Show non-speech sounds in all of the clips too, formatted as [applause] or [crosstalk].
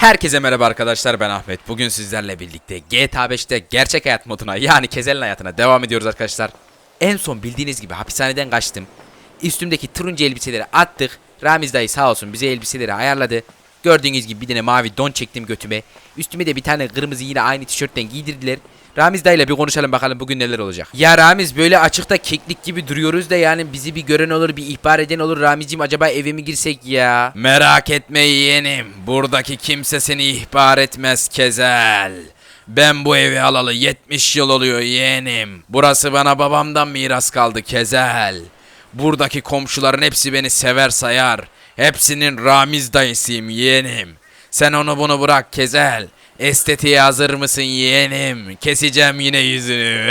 Herkese merhaba arkadaşlar ben Ahmet. Bugün sizlerle birlikte GTA 5'te gerçek hayat moduna yani Kezel'in hayatına devam ediyoruz arkadaşlar. En son bildiğiniz gibi hapishaneden kaçtım. Üstümdeki turuncu elbiseleri attık. Ramiz dayı sağ olsun bize elbiseleri ayarladı. Gördüğünüz gibi bir tane mavi don çektim götüme. Üstüme de bir tane kırmızı yine aynı tişörtten giydirdiler. Ramiz dayıyla bir konuşalım bakalım bugün neler olacak. Ya Ramiz böyle açıkta keklik gibi duruyoruz da yani bizi bir gören olur bir ihbar eden olur. Ramizciğim acaba eve mi girsek ya? Merak etme yeğenim. Buradaki kimse seni ihbar etmez Kezel. Ben bu evi alalı 70 yıl oluyor yeğenim. Burası bana babamdan miras kaldı Kezel. Buradaki komşuların hepsi beni sever sayar. Hepsinin Ramiz dayısıyım yeğenim. Sen onu bunu bırak Kezel. Estetiğe hazır mısın yeğenim? Keseceğim yine yüzünü. [laughs]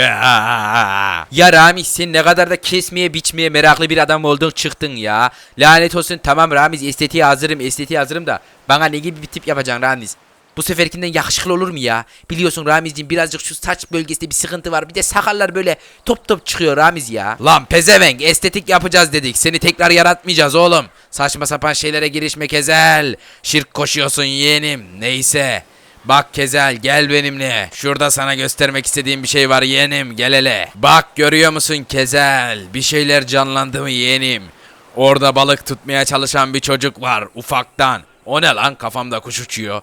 ya Ramiz sen ne kadar da kesmeye biçmeye meraklı bir adam oldun çıktın ya. Lanet olsun tamam Ramiz estetiğe hazırım estetiğe hazırım da bana ne gibi bir tip yapacaksın Ramiz? Bu seferkinden yakışıklı olur mu ya? Biliyorsun Ramizciğim birazcık şu saç bölgesinde bir sıkıntı var. Bir de sakallar böyle top top çıkıyor Ramiz ya. Lan pezevenk estetik yapacağız dedik. Seni tekrar yaratmayacağız oğlum. Saçma sapan şeylere girişme Kezel. Şirk koşuyorsun yeğenim. Neyse. Bak Kezel gel benimle. Şurada sana göstermek istediğim bir şey var yeğenim. Gel hele. Bak görüyor musun Kezel? Bir şeyler canlandı mı yeğenim? Orada balık tutmaya çalışan bir çocuk var ufaktan. O ne lan kafamda kuş uçuyor.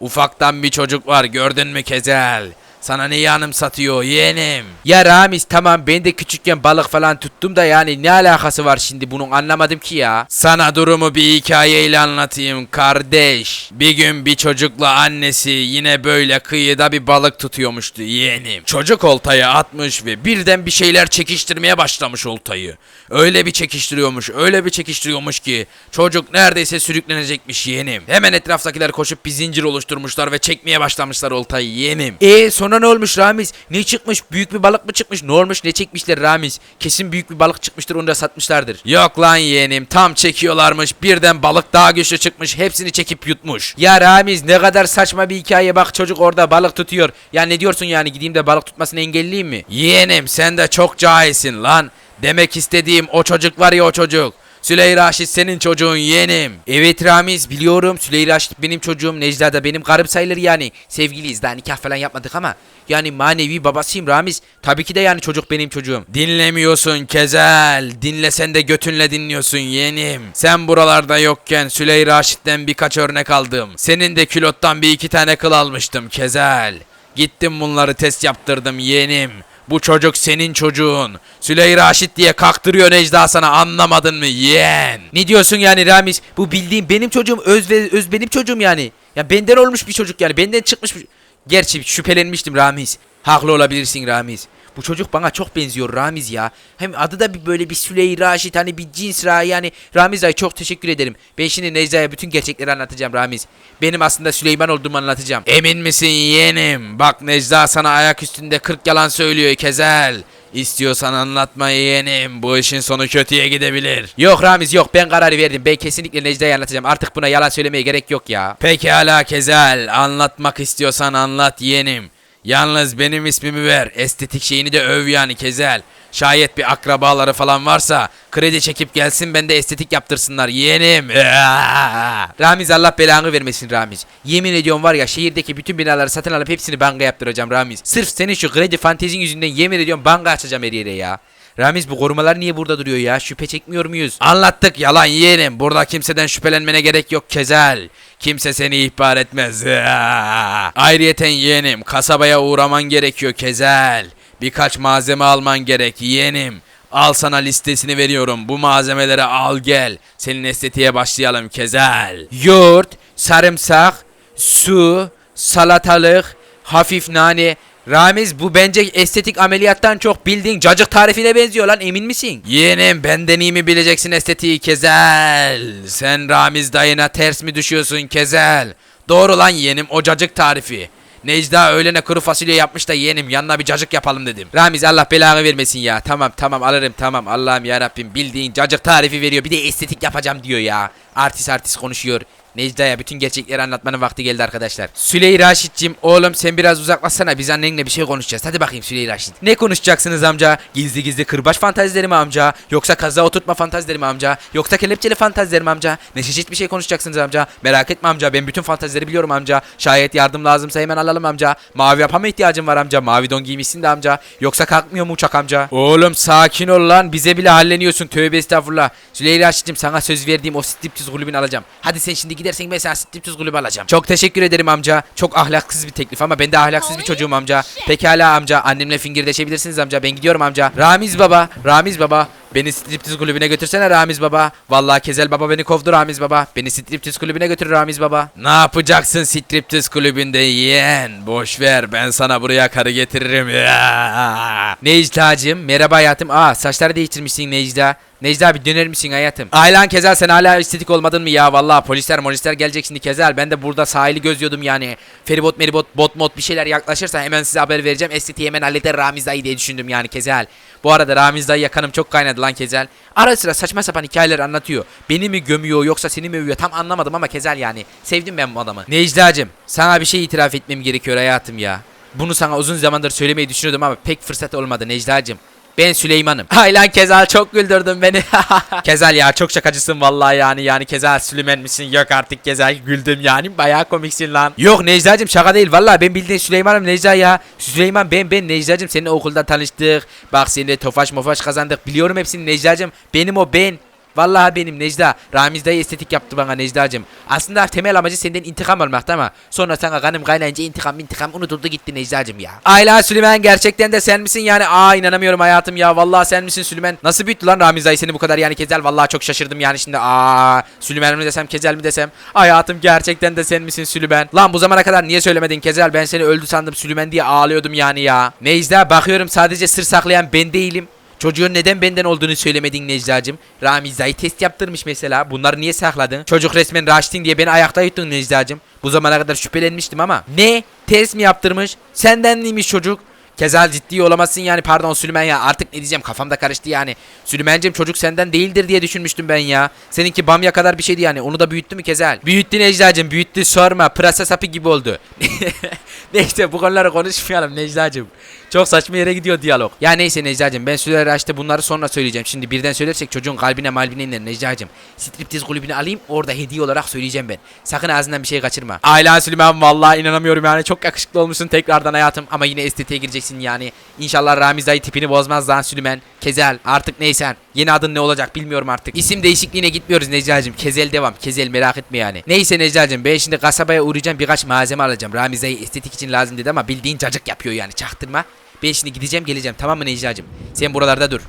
Ufaktan bir çocuk var gördün mü Kezel? Sana neyi anımsatıyor yeğenim? Ya Ramiz tamam ben de küçükken balık falan tuttum da yani ne alakası var şimdi bunun anlamadım ki ya. Sana durumu bir hikayeyle anlatayım kardeş. Bir gün bir çocukla annesi yine böyle kıyıda bir balık tutuyormuştu yeğenim. Çocuk oltayı atmış ve birden bir şeyler çekiştirmeye başlamış oltayı. Öyle bir çekiştiriyormuş öyle bir çekiştiriyormuş ki çocuk neredeyse sürüklenecekmiş yeğenim. Hemen etraftakiler koşup bir zincir oluşturmuşlar ve çekmeye başlamışlar oltayı yeğenim. E sonra ne olmuş Ramiz? Ne çıkmış? Büyük bir balık mı çıkmış? Ne olmuş? Ne çekmişler Ramiz? Kesin büyük bir balık çıkmıştır onu da satmışlardır. Yok lan yeğenim tam çekiyorlarmış. Birden balık daha güçlü çıkmış. Hepsini çekip yutmuş. Ya Ramiz ne kadar saçma bir hikaye bak çocuk orada balık tutuyor. Ya ne diyorsun yani gideyim de balık tutmasını engelleyeyim mi? Yeğenim sen de çok cahilsin lan. Demek istediğim o çocuk var ya o çocuk. Süleyra Raşit senin çocuğun yeğenim. Evet Ramiz biliyorum Süleyra Raşit benim çocuğum Necla da benim karım sayılır yani. Sevgiliyiz daha nikah falan yapmadık ama. Yani manevi babasıyım Ramiz. Tabii ki de yani çocuk benim çocuğum. Dinlemiyorsun Kezel. Dinlesen de götünle dinliyorsun yeğenim. Sen buralarda yokken Süleyra Raşit'ten birkaç örnek aldım. Senin de külottan bir iki tane kıl almıştım Kezel. Gittim bunları test yaptırdım yeğenim. Bu çocuk senin çocuğun. Süleyra Raşit diye kaktırıyor Necda sana anlamadın mı yeğen? Ne diyorsun yani Ramiz? Bu bildiğim benim çocuğum öz ve öz benim çocuğum yani. Ya benden olmuş bir çocuk yani benden çıkmış bir... Gerçi şüphelenmiştim Ramiz. Haklı olabilirsin Ramiz. Bu çocuk bana çok benziyor Ramiz ya. Hem adı da bir böyle bir Süleyra Raşit hani bir cins ra yani. Ramiz ay çok teşekkür ederim. Ben şimdi Necda'ya bütün gerçekleri anlatacağım Ramiz. Benim aslında Süleyman olduğumu anlatacağım. Emin misin yeğenim? Bak Necda sana ayak üstünde 40 yalan söylüyor Kezel. İstiyorsan anlatma yeğenim. Bu işin sonu kötüye gidebilir. Yok Ramiz yok ben kararı verdim. Ben kesinlikle Necda'ya anlatacağım. Artık buna yalan söylemeye gerek yok ya. Pekala Kezel. Anlatmak istiyorsan anlat yeğenim. Yalnız benim ismimi ver. Estetik şeyini de öv yani Kezel. Şayet bir akrabaları falan varsa kredi çekip gelsin ben de estetik yaptırsınlar yeğenim. [laughs] Ramiz Allah belanı vermesin Ramiz. Yemin ediyorum var ya şehirdeki bütün binaları satın alıp hepsini banka yaptıracağım Ramiz. Sırf senin şu kredi fantezin yüzünden yemin ediyorum banka açacağım her yere ya. Ramiz bu korumalar niye burada duruyor ya? Şüphe çekmiyor muyuz? Anlattık yalan yeğenim. Burada kimseden şüphelenmene gerek yok Kezel. Kimse seni ihbar etmez. [laughs] Ayrıyeten yeğenim kasabaya uğraman gerekiyor Kezel. Birkaç malzeme alman gerek yeğenim. Al sana listesini veriyorum. Bu malzemeleri al gel. Senin estetiğe başlayalım Kezel. Yoğurt, sarımsak, su, salatalık, hafif nane. Ramiz bu bence estetik ameliyattan çok bildiğin cacık tarifine benziyor lan emin misin? Yeğenim benden iyi mi bileceksin estetiği Kezel? Sen Ramiz dayına ters mi düşüyorsun Kezel? Doğru lan yeğenim o cacık tarifi. Necda öğlene kuru fasulye yapmış da yeğenim yanına bir cacık yapalım dedim. Ramiz Allah belanı vermesin ya. Tamam tamam alırım tamam Allah'ım ya bildiğin cacık tarifi veriyor. Bir de estetik yapacağım diyor ya. Artist artist konuşuyor. Necda'ya bütün gerçekleri anlatmanın vakti geldi arkadaşlar. Süley Raşit'cim oğlum sen biraz uzaklaşsana biz annenle bir şey konuşacağız. Hadi bakayım Süley Raşit. Ne konuşacaksınız amca? Gizli gizli kırbaç fantazileri mi amca? Yoksa kaza oturtma fantazileri mi amca? Yoksa kelepçeli fantazileri mi amca? Ne çeşit bir şey konuşacaksınız amca? Merak etme amca ben bütün fantazileri biliyorum amca. Şayet yardım lazımsa hemen alalım amca. Mavi yapa mı ihtiyacın var amca? Mavi don giymişsin de amca. Yoksa kalkmıyor mu uçak amca? Oğlum sakin ol lan bize bile halleniyorsun tövbe estağfurullah. Süleyla Raşit'cim sana söz verdiğim o striptiz kulübünü alacağım. Hadi sen şimdi gidersen ben sana striptiz kulübü alacağım. Çok teşekkür ederim amca. Çok ahlaksız bir teklif ama ben de ahlaksız bir çocuğum amca. Pekala amca annemle fingirdeşebilirsiniz amca. Ben gidiyorum amca. Ramiz baba, Ramiz baba. Beni striptiz kulübüne götürsene Ramiz baba. Vallahi Kezel baba beni kovdu Ramiz baba. Beni striptiz kulübüne götür Ramiz baba. Ne yapacaksın striptiz kulübünde yeğen? Boş ver ben sana buraya karı getiririm ya. Necda'cığım merhaba hayatım. Aa saçları değiştirmişsin Necda. Necda bir döner misin hayatım? Aylan Kezel sen hala estetik olmadın mı ya? Vallahi polisler molisler gelecek şimdi Kezel. Ben de burada sahili gözlüyordum yani. Feribot meribot bot mod bir şeyler yaklaşırsa hemen size haber vereceğim. Estetiği hemen halleder Ramiz dayı diye düşündüm yani Kezel. Bu arada Ramiz dayı yakanım çok kaynadı lan Kezel. Ara sıra saçma sapan hikayeler anlatıyor. Beni mi gömüyor yoksa seni mi övüyor tam anlamadım ama Kezel yani. Sevdim ben bu adamı. Necda'cığım sana bir şey itiraf etmem gerekiyor hayatım ya. Bunu sana uzun zamandır söylemeyi düşünüyordum ama pek fırsat olmadı Necda'cığım. Ben Süleyman'ım. Aylan Kezal çok güldürdün beni. [laughs] [laughs] Kezal ya çok şakacısın vallahi yani yani Kezal Süleyman misin? Yok artık Kezal güldüm yani bayağı komiksin lan. Yok Necda'cığım şaka değil vallahi ben bildiğin Süleyman'ım Necda ya. Süleyman ben ben Necda'cığım seninle okulda tanıştık. Bak seninle tofaş mofaş kazandık biliyorum hepsini Necda'cığım. Benim o ben. Vallahi benim Necda. Ramiz dayı estetik yaptı bana Necda'cığım. Aslında temel amacı senden intikam almaktı ama sonra sana kanım kaynayınca intikam intikam unutuldu gitti Necda'cığım ya. Ayla Süleyman gerçekten de sen misin yani? Aa inanamıyorum hayatım ya. Vallahi sen misin Süleyman? Nasıl büyüttü lan Ramiz dayı seni bu kadar yani Kezel? Vallahi çok şaşırdım yani şimdi. Aa Süleyman mı desem Kezel mi desem? Hayatım gerçekten de sen misin Süleyman? Lan bu zamana kadar niye söylemedin Kezel? Ben seni öldü sandım Süleyman diye ağlıyordum yani ya. Necda bakıyorum sadece sır saklayan ben değilim. Çocuğun neden benden olduğunu söylemedin Necda'cığım. Ramiz dayı test yaptırmış mesela. Bunları niye sakladın? Çocuk resmen Raşit'in diye beni ayakta yuttun Necda'cığım. Bu zamana kadar şüphelenmiştim ama. Ne? Test mi yaptırmış? Senden miymiş çocuk? Kezal ciddi olamazsın yani pardon Süleyman ya artık ne diyeceğim kafamda karıştı yani. Süleyman'cığım çocuk senden değildir diye düşünmüştüm ben ya. Seninki bamya kadar bir şeydi yani onu da büyüttü mü Kezal? Büyüttü Necda'cığım büyüttü sorma pırasa sapı gibi oldu. [laughs] neyse bu konuları konuşmayalım Necda'cığım. Çok saçma yere gidiyor diyalog. Ya neyse Necda'cığım ben Süleyman açtı bunları sonra söyleyeceğim. Şimdi birden söylersek çocuğun kalbine malbine iner Necda'cığım. Striptiz kulübünü alayım orada hediye olarak söyleyeceğim ben. Sakın ağzından bir şey kaçırma. Ayla Süleyman vallahi inanamıyorum yani çok yakışıklı olmuşsun tekrardan hayatım. Ama yine estetiğe gireceksin yani. İnşallah Ramiz dayı tipini bozmaz lan Süleyman. Kezel artık neysen. Yeni adın ne olacak bilmiyorum artık. İsim değişikliğine gitmiyoruz Necda'cığım. Kezel devam. Kezel merak etme yani. Neyse Necda'cığım ben şimdi kasabaya uğrayacağım birkaç malzeme alacağım. Ramiz dayı estetik için lazım dedi ama bildiğin cacık yapıyor yani çaktırma. Ben şimdi gideceğim geleceğim tamam mı Necda'cığım? Sen buralarda dur.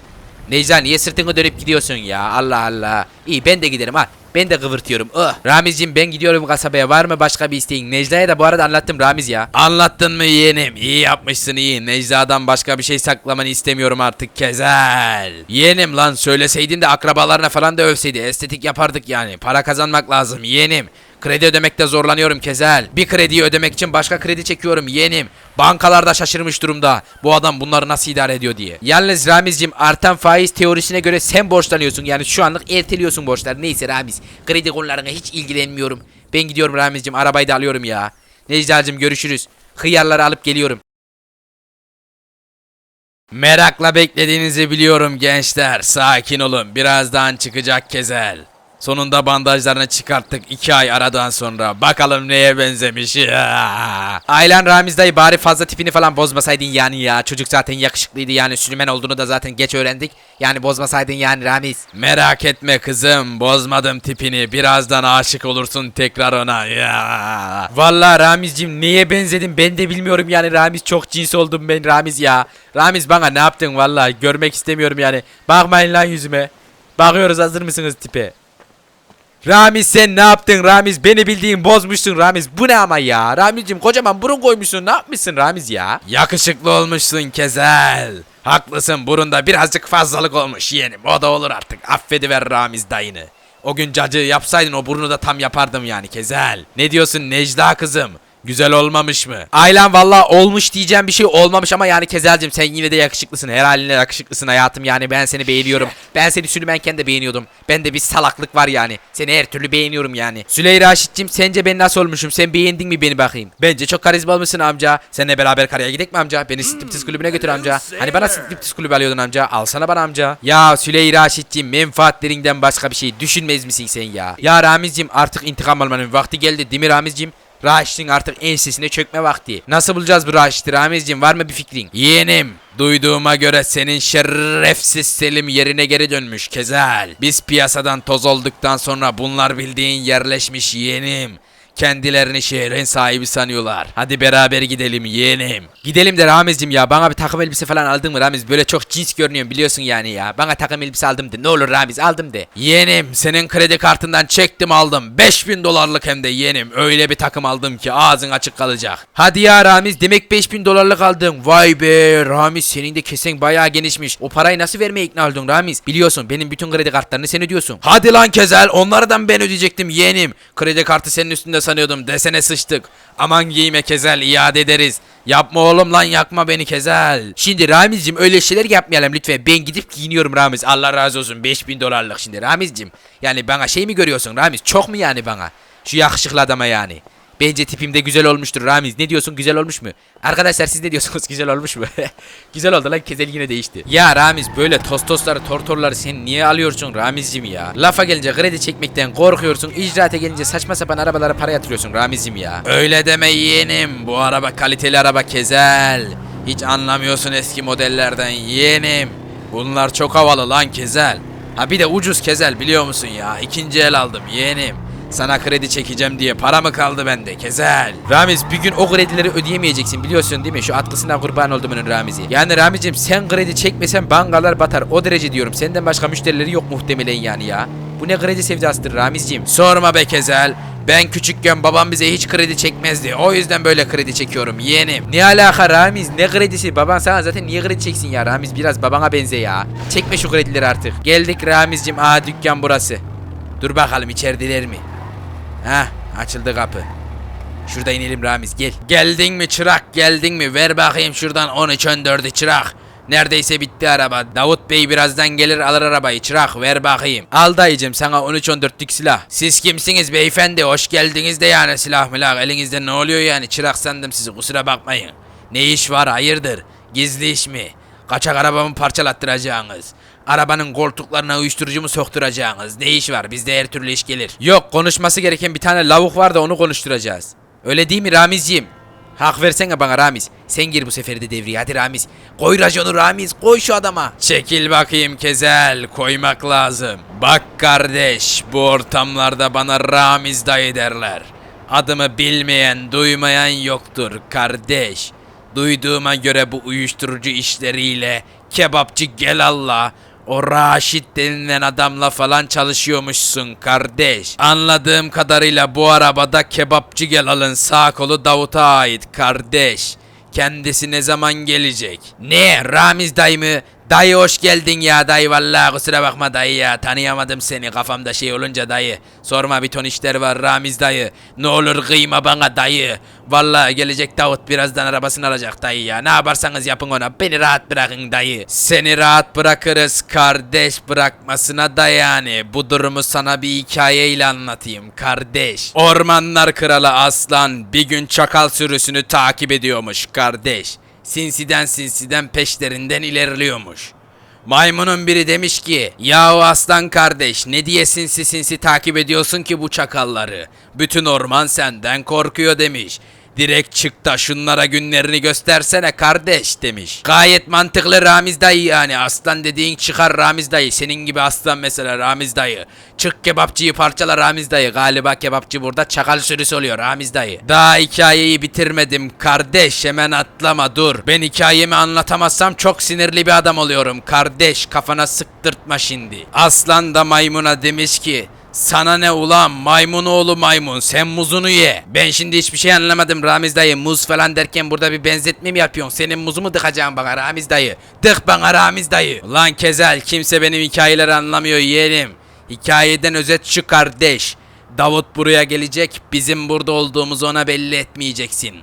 Necda niye sırtını dönüp gidiyorsun ya? Allah Allah. İyi ben de giderim ha. Ben de kıvırtıyorum. Ih. Ramizciğim ben gidiyorum kasabaya. Var mı başka bir isteğin? Necda'ya da bu arada anlattım Ramiz ya. Anlattın mı yeğenim? İyi yapmışsın iyi. Necda'dan başka bir şey saklamanı istemiyorum artık Kezel. Yeğenim lan söyleseydin de akrabalarına falan da övseydi. Estetik yapardık yani. Para kazanmak lazım yeğenim. Kredi ödemekte zorlanıyorum Kezel. Bir krediyi ödemek için başka kredi çekiyorum yeğenim. Bankalarda şaşırmış durumda. Bu adam bunları nasıl idare ediyor diye. Yalnız Ramizcim artan faiz teorisine göre sen borçlanıyorsun. Yani şu anlık erteliyorsun borçları. Neyse Ramiz. Kredi konularına hiç ilgilenmiyorum. Ben gidiyorum Ramizcim. Arabayı da alıyorum ya. Necda'cım görüşürüz. Hıyarları alıp geliyorum. Merakla beklediğinizi biliyorum gençler. Sakin olun. Birazdan çıkacak Kezel. Sonunda bandajlarını çıkarttık iki ay aradan sonra. Bakalım neye benzemiş. [laughs] Aylan Ramiz dayı bari fazla tipini falan bozmasaydın yani ya. Çocuk zaten yakışıklıydı yani Süleyman olduğunu da zaten geç öğrendik. Yani bozmasaydın yani Ramiz. Merak etme kızım bozmadım tipini. Birazdan aşık olursun tekrar ona ya. Vallahi Ramizcim neye benzedim ben de bilmiyorum yani Ramiz çok cins oldum ben Ramiz ya. Ramiz bana ne yaptın vallahi görmek istemiyorum yani. Bakmayın lan yüzüme. Bakıyoruz hazır mısınız tipe? Ramiz sen ne yaptın Ramiz? Beni bildiğin bozmuşsun Ramiz. Bu ne ama ya? Ramizcim kocaman burun koymuşsun. Ne yapmışsın Ramiz ya? Yakışıklı olmuşsun Kezel. Haklısın burunda birazcık fazlalık olmuş yeğenim. O da olur artık. Affediver Ramiz dayını. O gün cacığı yapsaydın o burnu da tam yapardım yani Kezel. Ne diyorsun Necda kızım? Güzel olmamış mı? Aylan valla olmuş diyeceğim bir şey olmamış ama yani Kezel'cim sen yine de yakışıklısın. Her haline yakışıklısın hayatım yani ben seni beğeniyorum. Ben seni sürümenken de beğeniyordum. Bende bir salaklık var yani. Seni her türlü beğeniyorum yani. Süleyra Raşit'cim sence ben nasıl olmuşum? Sen beğendin mi beni bakayım? Bence çok karizma olmuşsun amca. Seninle beraber karaya gidelim mi amca? Beni striptiz kulübüne götür amca. Hani bana striptiz kulübü alıyordun amca. Alsana bana amca. Ya Süleyra Raşit'cim menfaatlerinden başka bir şey düşünmez misin sen ya? Ya Ramiz'cim artık intikam almanın vakti geldi değil mi Ramiz'cim? Raşit'in artık ensesine çökme vakti. Nasıl bulacağız bu Raşit'i Ramiz'cim var mı bir fikrin? Yeğenim. Duyduğuma göre senin şerefsiz Selim yerine geri dönmüş Kezel. Biz piyasadan toz olduktan sonra bunlar bildiğin yerleşmiş yeğenim. Kendilerini şehrin sahibi sanıyorlar. Hadi beraber gidelim yeğenim. Gidelim de Ramiz'cim ya bana bir takım elbise falan aldın mı Ramiz? Böyle çok cins görünüyorsun biliyorsun yani ya. Bana takım elbise aldım de ne olur Ramiz aldım de. Yeğenim senin kredi kartından çektim aldım. 5000 dolarlık hem de yeğenim. Öyle bir takım aldım ki ağzın açık kalacak. Hadi ya Ramiz demek 5000 dolarlık aldın. Vay be Ramiz senin de kesen bayağı genişmiş. O parayı nasıl vermeye ikna oldun Ramiz? Biliyorsun benim bütün kredi kartlarını sen ödüyorsun. Hadi lan Kezel onlardan ben ödeyecektim yeğenim. Kredi kartı senin üstünde sanıyordum desene sıçtık. Aman giyme Kezel iade ederiz. Yapma oğlum lan yakma beni Kezel. Şimdi Ramiz'cim öyle şeyler yapmayalım lütfen. Ben gidip giyiniyorum Ramiz. Allah razı olsun 5000 dolarlık şimdi Ramiz'cim. Yani bana şey mi görüyorsun Ramiz? Çok mu yani bana? Şu yakışıklı adama yani. Bence tipimde güzel olmuştur Ramiz. Ne diyorsun güzel olmuş mu? Arkadaşlar siz ne diyorsunuz [laughs] güzel olmuş mu? [laughs] güzel oldu lan kezel yine değişti. Ya Ramiz böyle tostosları tortorları sen niye alıyorsun Ramizcim ya? Lafa gelince kredi çekmekten korkuyorsun. İcraate gelince saçma sapan arabalara para yatırıyorsun Ramizcim ya. Öyle deme yeğenim. Bu araba kaliteli araba kezel. Hiç anlamıyorsun eski modellerden yeğenim. Bunlar çok havalı lan kezel. Ha bir de ucuz kezel biliyor musun ya? İkinci el aldım yeğenim. Sana kredi çekeceğim diye para mı kaldı bende Kezel? Ramiz bir gün o kredileri ödeyemeyeceksin biliyorsun değil mi? Şu atlısına kurban olduğumun Ramiz'i. Yani Ramiz'cim sen kredi çekmesen bankalar batar. O derece diyorum. Senden başka müşterileri yok muhtemelen yani ya. Bu ne kredi sevdasıdır Ramiz'cim? Sorma be Kezel. Ben küçükken babam bize hiç kredi çekmezdi. O yüzden böyle kredi çekiyorum yeğenim. Ne alaka Ramiz? Ne kredisi? Baban sana zaten niye kredi çeksin ya Ramiz? Biraz babana benze ya. Çekme şu kredileri artık. Geldik Ramiz'cim. Aa dükkan burası. Dur bakalım içerideler mi? Heh açıldı kapı. Şurada inelim Ramiz gel. Geldin mi çırak geldin mi? Ver bakayım şuradan 13-14'ü çırak. Neredeyse bitti araba. Davut Bey birazdan gelir alır arabayı. Çırak ver bakayım. Al dayıcım sana 13-14'lük silah. Siz kimsiniz beyefendi? Hoş geldiniz de yani silah milah. Elinizde ne oluyor yani? Çırak sandım sizi kusura bakmayın. Ne iş var hayırdır? Gizli iş mi? Kaçak arabamı parçalattıracaksınız. Arabanın koltuklarına uyuşturucu mu sokturacaksınız? Ne iş var? Bizde her türlü iş gelir. Yok konuşması gereken bir tane lavuk var da onu konuşturacağız. Öyle değil mi Ramizciğim? Hak versene bana Ramiz. Sen gir bu sefer de devreye hadi Ramiz. Koy raconu Ramiz koy şu adama. Çekil bakayım Kezel koymak lazım. Bak kardeş bu ortamlarda bana Ramiz dayı derler. Adımı bilmeyen duymayan yoktur kardeş. Duyduğuma göre bu uyuşturucu işleriyle kebapçı Gelal'la o Raşit denilen adamla falan çalışıyormuşsun kardeş. Anladığım kadarıyla bu arabada kebapçı Gelal'ın sağ kolu Davut'a ait kardeş. Kendisi ne zaman gelecek? Ne? Ramiz dayı mı? Dayı hoş geldin ya dayı. Vallahi kusura bakma dayı ya. Tanıyamadım seni. Kafamda şey olunca dayı. Sorma bir ton işler var Ramiz dayı. Ne olur kıyma bana dayı. Vallahi gelecek Davut birazdan arabasını alacak dayı ya. Ne yaparsanız yapın ona. Beni rahat bırakın dayı. Seni rahat bırakırız kardeş. Bırakmasına da yani. Bu durumu sana bir hikayeyle anlatayım kardeş. Ormanlar kralı aslan bir gün çakal sürüsünü takip ediyormuş kardeş Sinsiden sinsiden peşlerinden ilerliyormuş. Maymunun biri demiş ki Yahu aslan kardeş ne diye sinsi sinsi takip ediyorsun ki bu çakalları? Bütün orman senden korkuyor demiş. Direkt çık da şunlara günlerini göstersene kardeş demiş. Gayet mantıklı Ramiz dayı yani aslan dediğin çıkar Ramiz dayı. Senin gibi aslan mesela Ramiz dayı. Çık kebapçıyı parçala Ramiz dayı. Galiba kebapçı burada çakal sürüsü oluyor Ramiz dayı. Daha hikayeyi bitirmedim kardeş hemen atlama dur. Ben hikayemi anlatamazsam çok sinirli bir adam oluyorum kardeş kafana sıktırtma şimdi. Aslan da maymuna demiş ki sana ne ulan maymun oğlu maymun sen muzunu ye. Ben şimdi hiçbir şey anlamadım Ramiz dayı muz falan derken burada bir benzetme mi yapıyorsun? Senin muzu mu dıkacaksın bana Ramiz dayı? Dık bana Ramiz dayı. Ulan Kezel kimse benim hikayeleri anlamıyor yeğenim. Hikayeden özet şu kardeş. Davut buraya gelecek. Bizim burada olduğumuzu ona belli etmeyeceksin.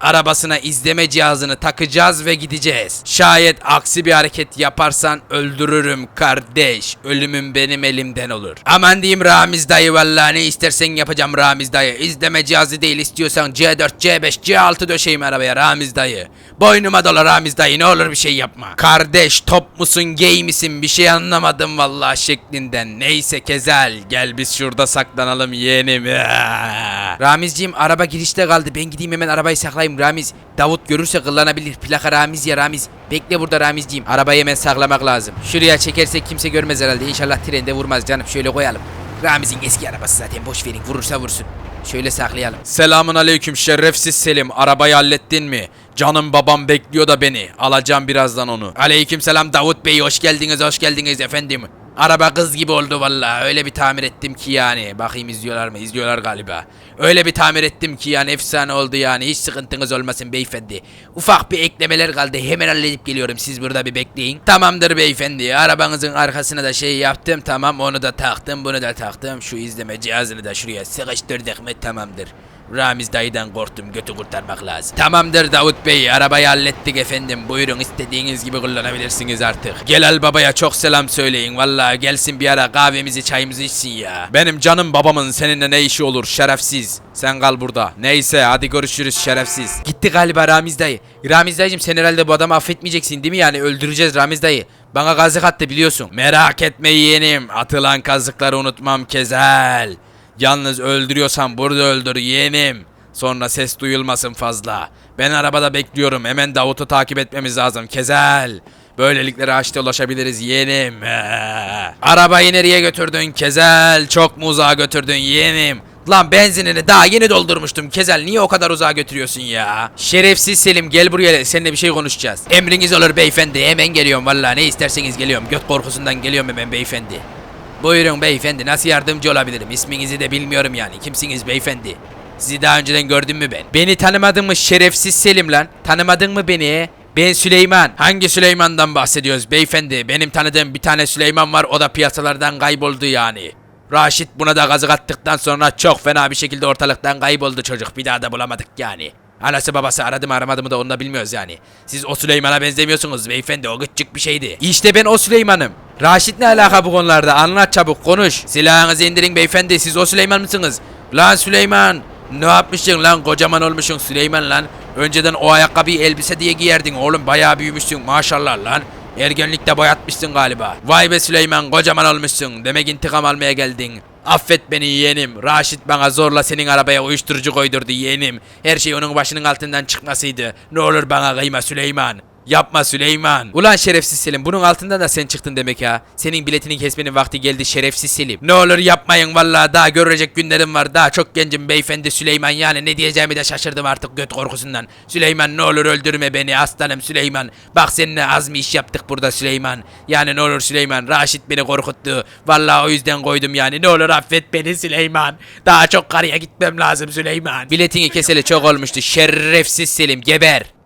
Arabasına izleme cihazını takacağız ve gideceğiz. Şayet aksi bir hareket yaparsan öldürürüm kardeş. Ölümün benim elimden olur. Aman diyeyim Ramiz dayı vallahi ne istersen yapacağım Ramiz dayı. İzleme cihazı değil istiyorsan C4, C5, C6 döşeyim arabaya Ramiz dayı. Boynuma dola Ramiz dayı ne olur bir şey yapma. Kardeş top musun gay misin bir şey anlamadım vallahi şeklinden. Neyse Kezel gel biz şurada saklanalım yeğenim. [laughs] Ramizciğim araba girişte kaldı. Ben gideyim hemen arabayı saklayayım Ramiz. Davut görürse kıllanabilir. Plaka Ramiz ya Ramiz. Bekle burada Ramizciğim. Arabayı hemen saklamak lazım. Şuraya çekersek kimse görmez herhalde. İnşallah trende vurmaz canım. Şöyle koyalım. Ramiz'in eski arabası zaten boş verin. Vurursa vursun. Şöyle saklayalım. Selamun aleyküm şerefsiz Selim. Arabayı hallettin mi? Canım babam bekliyor da beni. Alacağım birazdan onu. Aleyküm selam Davut Bey. Hoş geldiniz hoş geldiniz efendim. Araba kız gibi oldu vallahi. Öyle bir tamir ettim ki yani. Bakayım izliyorlar mı? İzliyorlar galiba. Öyle bir tamir ettim ki yani efsane oldu yani. Hiç sıkıntınız olmasın beyefendi. Ufak bir eklemeler kaldı. Hemen halledip geliyorum. Siz burada bir bekleyin. Tamamdır beyefendi. Arabanızın arkasına da şey yaptım. Tamam onu da taktım. Bunu da taktım. Şu izleme cihazını da şuraya sıkıştırdık mı tamamdır. Ramiz dayıdan korktum götü kurtarmak lazım. Tamamdır Davut Bey arabayı hallettik efendim. Buyurun istediğiniz gibi kullanabilirsiniz artık. Gelal babaya çok selam söyleyin. Vallahi gelsin bir ara kahvemizi çayımızı içsin ya. Benim canım babamın seninle ne işi olur şerefsiz. Sen kal burada. Neyse hadi görüşürüz şerefsiz. Gitti galiba Ramiz dayı. Ramiz dayıcım sen herhalde bu adamı affetmeyeceksin değil mi yani öldüreceğiz Ramiz dayı. Bana kazık attı biliyorsun. Merak etme yeğenim. Atılan kazıkları unutmam Kezel. Yalnız öldürüyorsan burada öldür yeğenim. Sonra ses duyulmasın fazla. Ben arabada bekliyorum. Hemen Davut'u takip etmemiz lazım. Kezel. Böylelikle rahatça ulaşabiliriz yeğenim. Ee. Arabayı nereye götürdün Kezel? Çok mu uzağa götürdün yeğenim? Lan benzinini daha yeni doldurmuştum Kezel niye o kadar uzağa götürüyorsun ya? Şerefsiz Selim gel buraya seninle bir şey konuşacağız. Emriniz olur beyefendi hemen geliyorum valla ne isterseniz geliyorum. Göt korkusundan geliyorum hemen beyefendi. Buyurun beyefendi nasıl yardımcı olabilirim? İsminizi de bilmiyorum yani. Kimsiniz beyefendi? Sizi daha önceden gördün mü ben? Beni tanımadın mı şerefsiz Selim lan? Tanımadın mı beni? Ben Süleyman. Hangi Süleyman'dan bahsediyoruz beyefendi? Benim tanıdığım bir tane Süleyman var o da piyasalardan kayboldu yani. Raşit buna da gazık attıktan sonra çok fena bir şekilde ortalıktan kayboldu çocuk. Bir daha da bulamadık yani. Anası babası aradı mı aramadı mı da onu da bilmiyoruz yani. Siz o Süleyman'a benzemiyorsunuz beyefendi o gıcık bir şeydi. İşte ben o Süleyman'ım. Raşit ne alaka bu konularda anlat çabuk konuş. Silahınızı indirin beyefendi siz o Süleyman mısınız? Lan Süleyman ne yapmışsın lan kocaman olmuşsun Süleyman lan. Önceden o ayakkabıyı elbise diye giyerdin oğlum bayağı büyümüşsün maşallah lan. Ergenlikte boyatmışsın galiba. Vay be Süleyman kocaman olmuşsun. Demek intikam almaya geldin. Affet beni yeğenim. Raşit bana zorla senin arabaya uyuşturucu koydurdu yeğenim. Her şey onun başının altından çıkmasıydı. Ne olur bana kıyma Süleyman. Yapma Süleyman. Ulan şerefsiz Selim bunun altından da sen çıktın demek ya. Senin biletini kesmenin vakti geldi şerefsiz Selim. Ne olur yapmayın vallahi daha görecek günlerim var. Daha çok gencim beyefendi Süleyman yani ne diyeceğimi de şaşırdım artık göt korkusundan. Süleyman ne olur öldürme beni aslanım Süleyman. Bak seninle az mı iş yaptık burada Süleyman. Yani ne olur Süleyman Raşit beni korkuttu. Vallahi o yüzden koydum yani ne olur affet beni Süleyman. Daha çok karıya gitmem lazım Süleyman. Biletini keseli çok olmuştu şerefsiz Selim geber.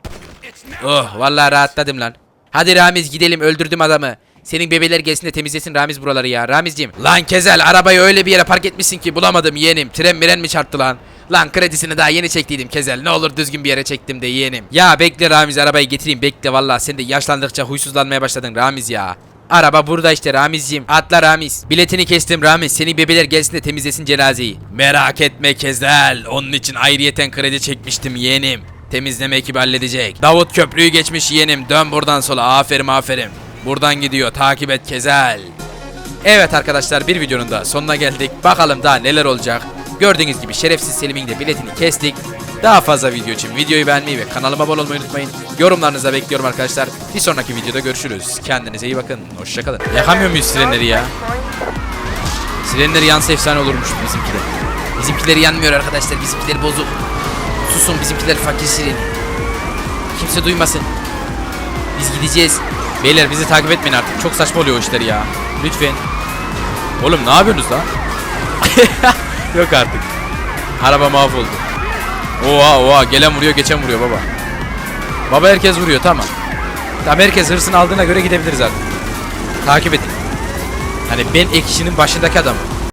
Oh vallahi rahatladım lan. Hadi Ramiz gidelim öldürdüm adamı. Senin bebeler gelsin de temizlesin Ramiz buraları ya. Ramizciğim. Lan Kezel arabayı öyle bir yere park etmişsin ki bulamadım yeğenim. Tren miren mi çarptı lan? Lan kredisini daha yeni çektiydim Kezel. Ne olur düzgün bir yere çektim de yeğenim. Ya bekle Ramiz arabayı getireyim bekle vallahi sen de yaşlandıkça huysuzlanmaya başladın Ramiz ya. Araba burada işte Ramizciğim. Atla Ramiz. Biletini kestim Ramiz. Senin bebeler gelsin de temizlesin cenazeyi. Merak etme Kezel. Onun için ayrıyeten kredi çekmiştim yeğenim. Temizleme ekibi halledecek. Davut köprüyü geçmiş yeğenim. Dön buradan sola. Aferin aferin. Buradan gidiyor. Takip et Kezel. Evet arkadaşlar bir videonun da sonuna geldik. Bakalım daha neler olacak. Gördüğünüz gibi şerefsiz Selim'in de biletini kestik. Daha fazla video için videoyu beğenmeyi ve kanalıma abone olmayı unutmayın. Yorumlarınızı bekliyorum arkadaşlar. Bir sonraki videoda görüşürüz. Kendinize iyi bakın. Hoşçakalın. Yakamıyor muyuz sirenleri ya? Sirenleri yansa efsane olurmuş bizimkiler. Bizimkileri yanmıyor arkadaşlar. Bizimkileri bozuk. Susun bizimkiler fakir siren. Kimse duymasın. Biz gideceğiz. Beyler bizi takip etmeyin artık. Çok saçma oluyor o işler ya. Lütfen. Oğlum ne yapıyorsunuz lan? [laughs] Yok artık. Araba mahvoldu. Oha oha gelen vuruyor geçen vuruyor baba. Baba herkes vuruyor tamam. Tamam herkes hırsını aldığına göre gidebiliriz artık. Takip edin. Hani ben ekşinin başındaki adamım.